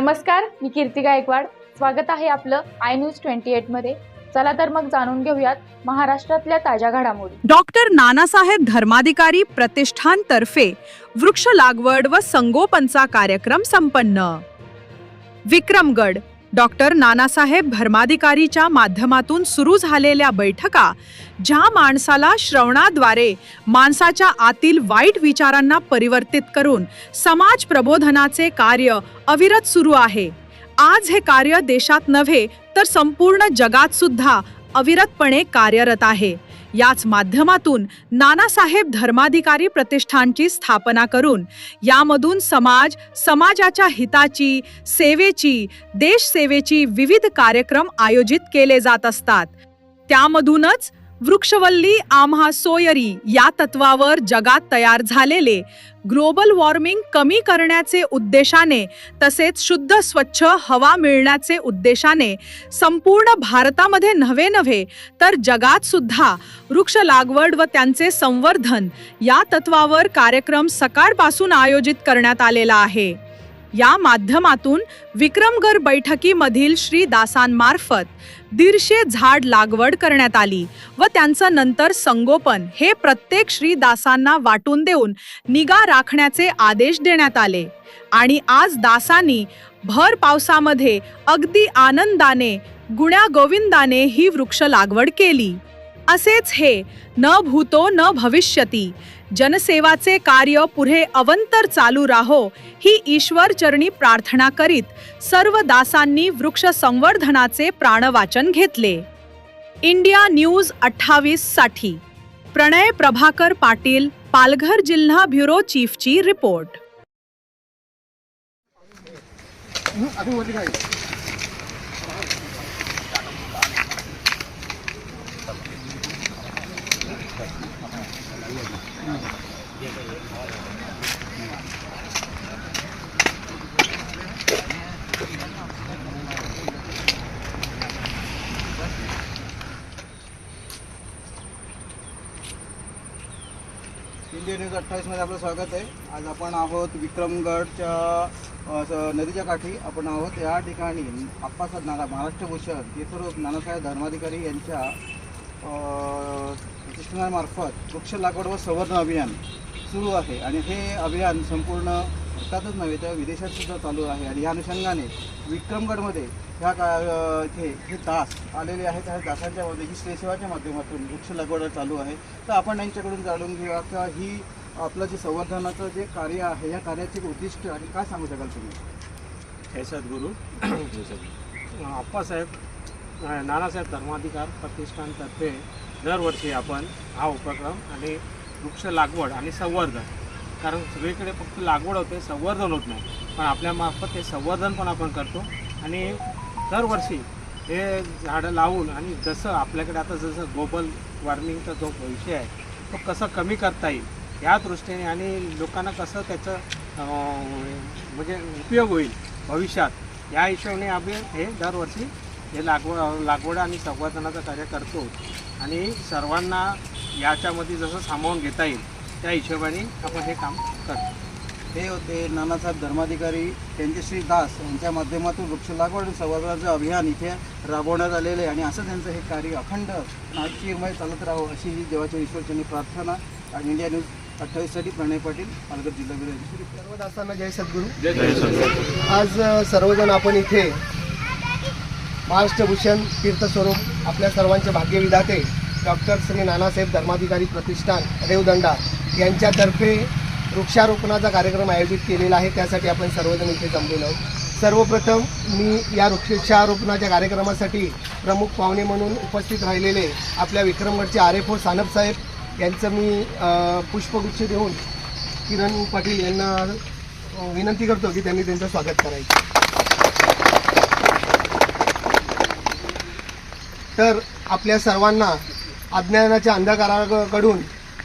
नमस्कार मी कीर्ती गायकवाड. स्वागत आहे आपलं आय न्यूज ट्वेंटी मध्ये. चला तर मग जाणून घेऊयात महाराष्ट्रातल्या ताज्या घडामोडी. डॉक्टर नानासाहेब धर्माधिकारी प्रतिष्ठानतर्फे वृक्ष लागवड व संगोपनचा कार्यक्रम संपन्न. विक्रमगड डॉक्टर नानासाहेब धर्माधिकारीच्या माध्यमातून सुरू झालेल्या बैठका ज्या माणसाला श्रवणाद्वारे माणसाच्या आतील वाईट विचारांना परिवर्तित करून समाज प्रबोधनाचे कार्य अविरत सुरू आहे. आज हे कार्य देशात नव्हे तर संपूर्ण जगात सुद्धा अविरतपणे कार्यरत आहे. याच माध्यमातून नानासाहेब धर्माधिकारी प्रतिष्ठानची स्थापना करून यामधून समाज समाजाच्या हिताची सेवेची देशसेवेची विविध कार्यक्रम आयोजित केले जात असतात. त्यामधूनच वृक्षवल्ली आम्हा सोयरी या तत्वावर जगात तयार झालेले. ग्लोबल वॉर्मिंग कमी करण्याचे उद्देशाने तसेच शुद्ध स्वच्छ हवा मिळण्याचे उद्देशाने संपूर्ण भारतामध्ये नव्हे नव्हे तर जगात सुद्धा वृक्ष लागवड व त्यांचे संवर्धन या तत्वावर कार्यक्रम सकाळपासून आयोजित करण्यात आलेला आहे. या माध्यमातून विक्रमगड बैठकीमधील श्री दासांमार्फत दीडशे झाड लागवड करण्यात आली व त्यांचं नंतर संगोपन हे प्रत्येक श्री दासांना वाटून देऊन निगा राखण्याचे आदेश देण्यात आले. आणि आज दासांनी भर पावसामध्ये अगदी आनंदाने गुण्या गोविंदाने ही वृक्ष लागवड केली. असेच हे न भूतो न भविष्यती. जनसेवाचे कार्य पुढे अवंतर चालू राहो ही ईश्वर चरणी प्रार्थना करीत सर्व दासांनी वृक्ष संवर्धनाचे प्राणवाचन घेतले. इंडिया न्यूज अठ्ठावीससाठी. प्रणय प्रभाकर पाटील पालघर जिल्हा ब्युरो चीफची रिपोर्ट. इंडिया न्यूज अठ्ठावीसमध्ये आपलं स्वागत आहे. आज आपण आहोत विक्रमगडच्या नदीच्या काठी. आपण आहोत या ठिकाणी आप्पासाहेब नाना महाराष्ट्र भूषण तीर्थरूप नानासाहेब धर्माधिकारी यांच्या प्रतिष्ठानामार्फत वृक्ष लागवड व संवर्धन अभियान सुरू आहे. आणि हे अभियान संपूर्ण भारतातच नव्हे तर विदेशात सुद्धा चालू आहे. आणि या अनुषंगाने विक्रमगडमध्ये ह्या का इथे हे दास आलेले आहेत. ह्या दासांच्या मध्ये ही श्रेसेवाच्या माध्यमातून वृक्ष लागवड चालू आहे. तर आपण यांच्याकडून जाणून घेऊया का ही आपलं जे संवर्धनाचं जे कार्य आहे या कार्याचे उद्दिष्ट आणि काय सांगू शकाल तुम्ही? हे सद्गुरू. आप्पासाहेब नानासाहेब धर्माधिकार प्रतिष्ठानतर्फे दरवर्षी आपण हा उपक्रम आणि वृक्ष लागवड आणि संवर्धन कारण सगळीकडे फक्त लागवड होते संवर्धन होत नाही पण आपल्यामार्फत ते संवर्धन पण आपण करतो. आणि दरवर्षी हे झाडं लावून आणि जसं आपल्याकडे आता जसं ग्लोबल वॉर्मिंगचा जो विषय आहे तो कसं कमी करता येईल या दृष्टीने आणि लोकांना कसं त्याचं म्हणजे उपयोग होईल भविष्यात या हिशोबाने आम्ही हे दरवर्षी हे लागवड लागवड आणि संवर्धनाचं कार्य करतो. आणि सर्वांना याच्यामध्ये जसं सामावून घेता येईल त्या हिशोबाने आपण हे काम करतो. हे होते नानासाहेब धर्माधिकारी त्यांचे श्री दास यांच्या माध्यमातून वृक्ष लागवड आणि संवर्धनाचं अभियान इथे राबवण्यात आलेलं आहे. आणि असं त्यांचं हे कार्य अखंड नाटकीयमय चालत राहो अशी ही देवाच्या ईश्वरचरणी प्रार्थना आणि इंडिया न्यूज अठ्ठावीससाठी प्रणय पाटील पालघर जिल्हा विरोधी सर्व दासांना जय सद्गुरू. आज अ, सर्वजण आपण इथे महाराष्ट्रभूषण तीर्थस्वरूप आपल्या सर्वांचे भाग्यविधाते डॉक्टर श्री नानासाहेब धर्माधिकारी प्रतिष्ठान रेवदंडा यांच्यातर्फे वृक्षारोपणाचा कार्यक्रम आयोजित केलेला आहे. त्यासाठी आपण सर्वजण इथे जमलेलो आहोत. सर्वप्रथम मी या वृक्षारोपणाच्या कार्यक्रमासाठी प्रमुख पाहुणे म्हणून उपस्थित राहिलेले आपल्या विक्रमगडचे R F O Sanap saheb यांचं मी पुष्पगुच्छ देऊन किरण पाटील यांना विनंती करतो की त्यांनी त्यांचं स्वागत करायचं. तर आपल्या सर्वांना अज्ञानाच्या अंधकाराकडून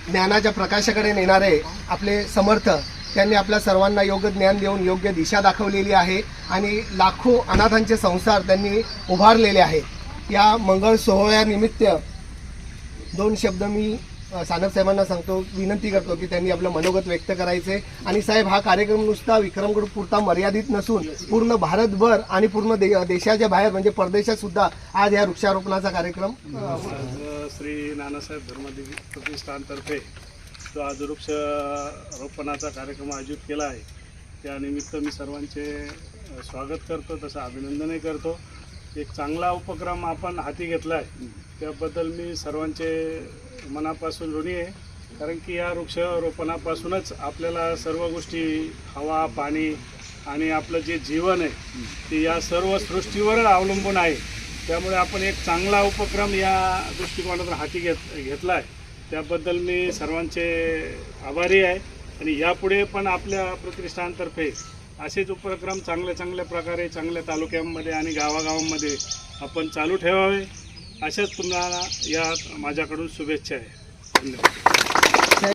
ज्ञानाच्या प्रकाशाकडे नेणारे आपले समर्थ त्यांनी आपल्या सर्वांना योग्य ज्ञान देऊन योग्य दिशा दाखवलेली आहे आणि लाखो अनाथांचे संसार त्यांनी उभारलेले आहेत. या मंगळ सोहळ्यानिमित्त दोन शब्द मी सानप साहेबांना सांगतो विनंती करतो की त्यांनी आपलं मनोगत व्यक्त करायचे. आणि साहेब हा कार्यक्रम नुसता विक्रमगड पुरता मर्यादित नसून पूर्ण भारतभर आणि पूर्ण दे देशाच्या बाहेर म्हणजे परदेशात सुद्धा आज या वृक्षारोपणाचा कार्यक्रम श्री नानासाहेब धर्मदेवी प्रतिष्ठानतर्फे जो आज वृक्ष रोपणाचा कार्यक्रम आयोजित केला आहे त्यानिमित्त मी सर्वांचे स्वागत करतो तसं अभिनंदनही करतो. एक चांगला उपक्रम आपण हाती घेतला आहे त्याबद्दल मी सर्वांचे मनापासून ऋणी आहे. कारण की या वृक्षारोपणापासूनच आपल्याला सर्व गोष्टी हवा पाणी आणि आपलं जे जीवन आहे ते या सर्व सृष्टीवर अवलंबून आहे. त्यामुळे आपण एक चांगला उपक्रम या दृष्टिकोनातून हाती घेत घेतला आहे त्याबद्दल मी सर्वांचे आभारी आहे. आणि यापुढे पण आपल्या प्रतिष्ठानतर्फे असेच उपक्रम चांगल्या चांगल्या प्रकारे चांगल्या तालुक्यांमध्ये आणि गावागावांमध्ये आपण चालू ठेवावे. अशाच तुम्हाला या माझ्याकडून शुभेच्छा आहे. धन्यवाद.